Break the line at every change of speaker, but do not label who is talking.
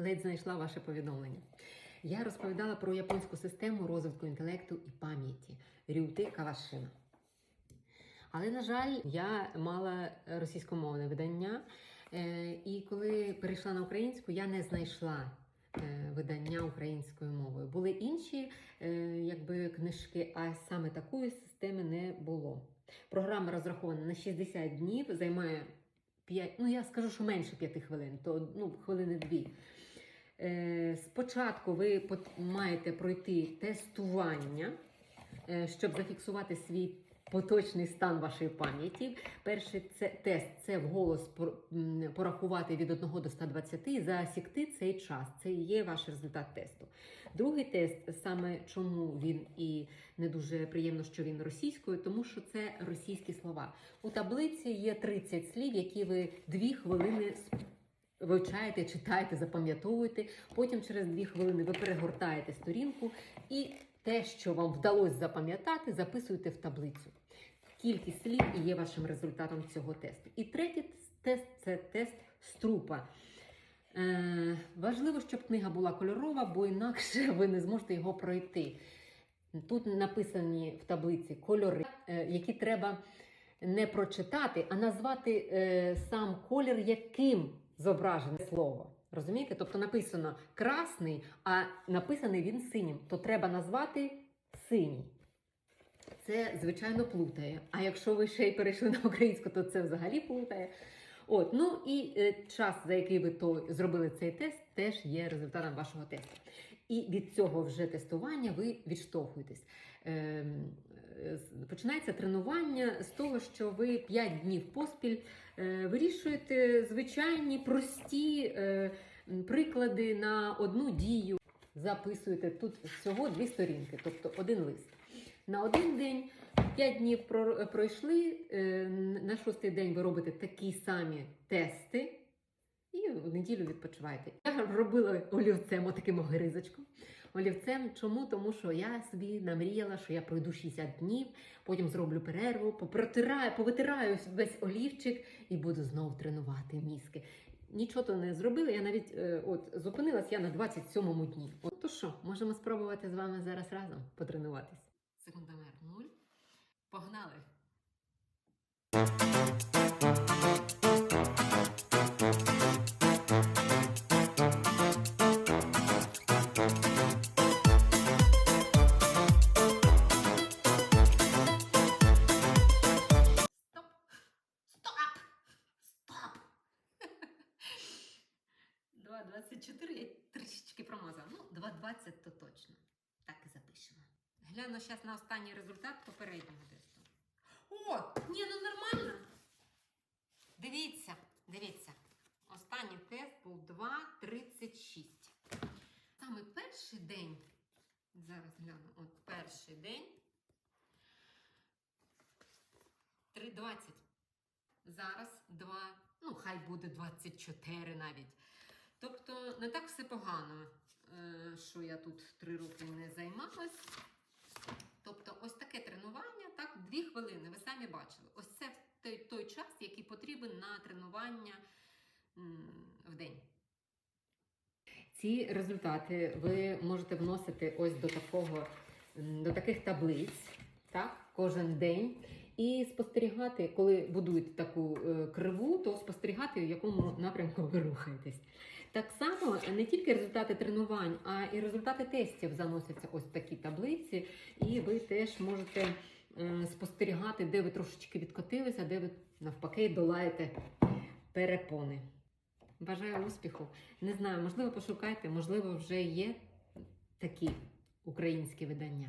ледь знайшла ваше повідомлення. Я розповідала про японську систему розвитку інтелекту і пам'яті Рюти Кавашина. Але, на жаль, я мала російськомовне видання, е, і коли перейшла на українську, я не знайшла е, видання українською мовою. Були інші е, якби, книжки, а саме такої системи не було. Програма розрахована на 60 днів, займає 5, ну я скажу, що менше 5 хвилин, то ну, хвилини дві. Е, Спочатку ви маєте пройти тестування, е, щоб зафіксувати свій поточний стан вашої пам'яті. Перший це тест це вголос порахувати від 1 до 120 і засікти цей час. Це і є ваш результат тесту. Другий тест, саме чому він і не дуже приємно, що він російською, тому що це російські слова. У таблиці є 30 слів, які ви дві хвилини с- вивчаєте, читаєте, запам'ятовуєте. Потім через дві хвилини ви перегортаєте сторінку і те, що вам вдалося запам'ятати, записуєте в таблицю. Кількість слів і є вашим результатом цього тесту. І третій тест це тест струпа. Е, важливо, щоб книга була кольорова, бо інакше ви не зможете його пройти. Тут написані в таблиці кольори, е, які треба не прочитати, а назвати е, сам колір, яким зображене слово. Розумієте? Тобто написано красний, а написаний він синім. То треба назвати синій. Це, звичайно, плутає. А якщо ви ще й перейшли на українську, то це взагалі плутає. От, ну і е, час, за який ви то зробили цей тест, теж є результатом вашого тесту. І від цього вже тестування ви відштовхуєтесь. Ем, е, починається тренування з того, що ви 5 днів поспіль е, вирішуєте звичайні прості е, приклади на одну дію. Записуєте тут всього дві сторінки, тобто один лист. На один день 5 днів про- пройшли. е, На шостий день ви робите такі самі тести. І в неділю відпочиваєте. Я робила олівцем, отаким огризочком. Олівцем чому? Тому що я собі намріяла, що я пройду 60 днів, потім зроблю перерву, попротираю, повитираю весь олівчик і буду знову тренувати мізки. Нічого то не зробила. Я навіть е, от зупинилась я на 27-му дні. От то що, можемо спробувати з вами зараз разом потренуватись. Секундомер 0. Погнали! Стоп! Стоп! Стоп! 2,24 я трішечки промазала. Ну, 2,20 то точно. Так і запишемо. Гляну зараз на останній результат попереднього тесту. О! Ні, ну нормально. Дивіться, дивіться. Останній тест був 2,36. Саме перший день. Зараз гляну. От перший день. 3,20. Зараз 2, ну хай буде 24 навіть. Тобто не так все погано, е, що я тут 3 роки не займалась. 2 хвилини, ви самі бачили. Ось це той, той час, який потрібен на тренування в день. Ці результати ви можете вносити ось до такого, до таких таблиць, так, кожен день. І спостерігати, коли будуєте таку е, криву, то спостерігати, в якому напрямку ви рухаєтесь. Так само не тільки результати тренувань, а і результати тестів заносяться ось в такі таблиці, і ви теж можете е, спостерігати, де ви трошечки відкотилися, де ви навпаки долаєте перепони. Бажаю успіху. Не знаю, можливо, пошукайте, можливо, вже є такі українські видання.